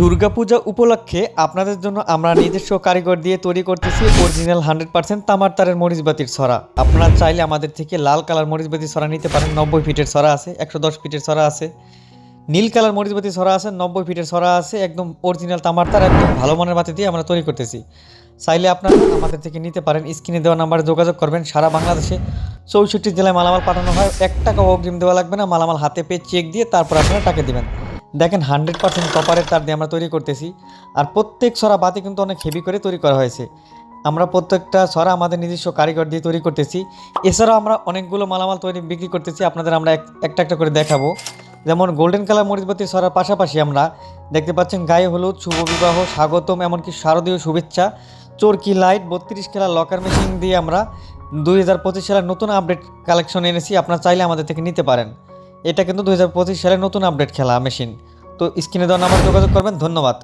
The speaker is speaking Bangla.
দুর্গাপূজা উপলক্ষে আপনাদের জন্য আমরা নিজস্ব কারিগর দিয়ে তৈরি করতেছি অরিজিনাল হান্ড্রেড পার্সেন্ট তামার তারের মরিচবাতির ছড়া। আপনারা চাইলে আমাদের থেকে লাল কালার মরিচবাতি ছড়া নিতে পারেন, নব্বই ফিটের ছড়া আছে, একশো দশ ফিটের ছড়া আছে। নীল কালার মরিচবাতি ছড়া আছে, নব্বই ফিটের ছড়া আছে, একদম অরিজিনাল তামার তার, একদম ভালো মানের বাতি দিয়ে আমরা তৈরি করতেছি। চাইলে আপনারা আমাদের থেকে নিতে পারেন, স্ক্রিনে দেওয়া নাম্বারে যোগাযোগ করবেন, সারা বাংলাদেশে চৌষট্টি জেলায় মালামাল পাঠানো হয়। এক টাকা অগ্রিম দেওয়া লাগবে না, মালামাল হাতে পেয়ে চেক দিয়ে তারপর আপনারা টাকা দিবেন। দেখেন হান্ড্রেড পার্সেন্ট কপারের তার দিয়ে আমরা তৈরি করতেছি। আর প্রত্যেক ছড়া বাতি কিন্তু অনেক হেভি করে তৈরি করা হয়েছে। আমরা প্রত্যেকটা ছড়া আমাদের নিজস্ব কারিগর দিয়ে তৈরি করতেছি। এছাড়াও আমরা অনেকগুলো মালামাল তৈরি, বিক্রি করতেছি। আপনাদের আমরা এক- একটা একটা করে দেখাবো। যেমন গোল্ডেন কালার মরিচবাতি সরার পাশাপাশি আমরা দেখতে পাচ্ছেন গায়ে হলুদ, শুভ বিবাহ, স্বাগতম, এমনকি শারদীয় শুভেচ্ছা, চরকি লাইট বত্রিশ খেলা লকার মেশিন দিয়ে আমরা দুই হাজার পঁচিশ সালের নতুন আপডেট কালেকশন এনেছি। আপনারা চাইলে আমাদের থেকে নিতে পারেন। এটা কিন্তু দু হাজার পঁচিশ সালে নতুন আপডেট খেলা মেশিন তো স্ক্রিনে দেওয়া নাম্বার যোগাযোগ করবেন। ধন্যবাদ।